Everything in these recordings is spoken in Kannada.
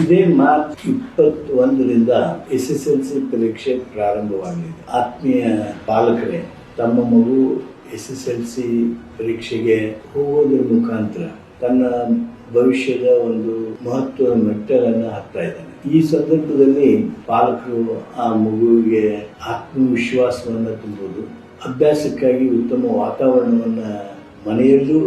ಇದೇ ಮಾರ್ಚ್ ಇಪ್ಪತ್ತೊಂದರಿಂದ ಎಸ್ ಎಸ್ ಎಲ್ ಸಿ ಪರೀಕ್ಷೆ ಪ್ರಾರಂಭವಾಗಲಿದೆ. ಆತ್ಮೀಯ ಪಾಲಕರೇ, ತಮ್ಮ ಮಗು ಎಸ್ ಎಸ್ ಎಲ್ ಸಿ ಪರೀಕ್ಷೆಗೆ ಹೋಗೋದ್ರ ಮುಖಾಂತರ ತನ್ನ ಭವಿಷ್ಯದ ಒಂದು ಮಹತ್ವದ ಮೆಟ್ಟಲನ್ನು ಹಾಕ್ತಾ ಇದ್ದಾನೆ. ಈ ಸಂದರ್ಭದಲ್ಲಿ ಪಾಲಕರು ಆ ಮಗುವಿಗೆ ಆತ್ಮವಿಶ್ವಾಸವನ್ನು ತುಂಬುವುದು ಅಭ್ಯಾಸಕ್ಕಾಗಿ ಉತ್ತಮ ವಾತಾವರಣವನ್ನು ಮನೆಯಲ್ಲೂ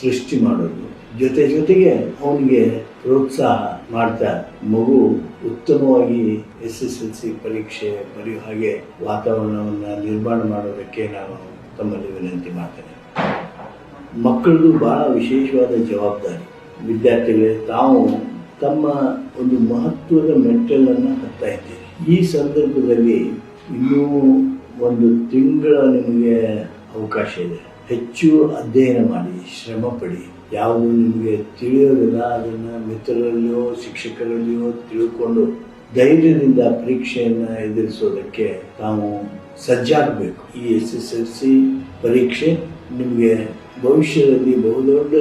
ಸೃಷ್ಟಿ ಮಾಡೋದು ಜೊತೆ ಜೊತೆಗೆ ಅವನಿಗೆ ಪ್ರೋತ್ಸಾಹ ಮಾಡ್ತಾ ಮಗು ಉತ್ತಮವಾಗಿ ಎಸ್ ಎಸ್ ಎಲ್ ಸಿ ಪರೀಕ್ಷೆ ಬರೆಯೋ ಹಾಗೆ ವಾತಾವರಣವನ್ನು ನಿರ್ಮಾಣ ಮಾಡೋದಕ್ಕೆ ನಾನು ತಮ್ಮಲ್ಲಿ ವಿನಂತಿ ಮಾಡ್ತೇನೆ. ಮಕ್ಕಳದು ಬಹಳ ವಿಶೇಷವಾದ ಜವಾಬ್ದಾರಿ. ವಿದ್ಯಾರ್ಥಿಗಳೇ, ತಾವು ತಮ್ಮ ಒಂದು ಮಹತ್ವದ ಮೆಟ್ಟಲನ್ನು ಹತ್ತಾ ಇದ್ದೀರಿ. ಈ ಸಂದರ್ಭದಲ್ಲಿ ಇನ್ನೂ ಒಂದು ತಿಂಗಳ ನಿಮಗೆ ಅವಕಾಶ ಇದೆ. ಹೆಚ್ಚು ಅಧ್ಯಯನ ಮಾಡಿ, ಶ್ರಮ ಪಡಿ. ಯಾವುದು ನಿಮಗೆ ತಿಳಿಯೋದಿಲ್ಲ ಅದನ್ನು ಮಿತ್ರರಲ್ಲಿಯೋ, ಶಿಕ್ಷಕರಲ್ಲಿಯೋ ತಿಳ್ಕೊಂಡು ಧೈರ್ಯದಿಂದ ಪರೀಕ್ಷೆಯನ್ನು ಎದುರಿಸೋದಕ್ಕೆ ತಾವು ಸಜ್ಜಾಗಬೇಕು. ಈ ಎಸ್ ಎಸ್ ಎಲ್ ಸಿ ಪರೀಕ್ಷೆ ನಿಮಗೆ ಭವಿಷ್ಯದಲ್ಲಿ ಬಹುದೊಡ್ಡ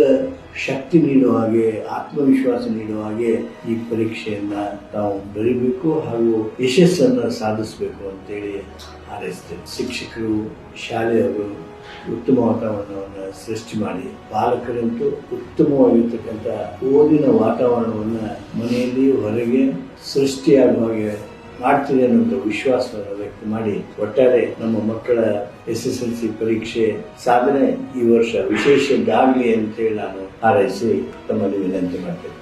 ಶಕ್ತಿ ನೀಡುವ ಹಾಗೆ, ಆತ್ಮವಿಶ್ವಾಸ ನೀಡುವ ಹಾಗೆ ಈ ಪರೀಕ್ಷೆಯನ್ನು ತಾವು ಬರೀಬೇಕು ಹಾಗೂ ಯಶಸ್ಸನ್ನು ಸಾಧಿಸಬೇಕು ಅಂತೇಳಿ ಹಾರೈಸ್ತೇನೆ. ಶಿಕ್ಷಕರು, ಶಾಲೆಯವರು ಉತ್ತಮ ವಾತಾವರಣವನ್ನು ಸೃಷ್ಟಿ ಮಾಡಿ. ಪಾಲಕರಂತೂ ಉತ್ತಮವಾಗಿರ್ತಕ್ಕಂಥ ಓದಿನ ವಾತಾವರಣವನ್ನು ಮನೆಯಲ್ಲಿ ಹೊರಗೆ ಸೃಷ್ಟಿಯಾಗುವ ಹಾಗೆ ಮಾಡ್ತಿದೆ ಅನ್ನೋದು ವಿಶ್ವಾಸವನ್ನು ವ್ಯಕ್ತ ಮಾಡಿ. ಒಟ್ಟಾರೆ ನಮ್ಮ ಮಕ್ಕಳ ಎಸ್ ಎಸ್ ಎಲ್ ಸಿ ಪರೀಕ್ಷೆ ಸಾಧನೆ ಈ ವರ್ಷ ವಿಶೇಷ ಅಂತ ಅಂತೇಳಿ ನಾನು ಹಾರೈಸಿ ತಮ್ಮಲ್ಲಿ ವಿನಂತಿ ಮಾಡ್ತೇನೆ.